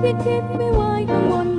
ที่คิดไม่ไหวกังวล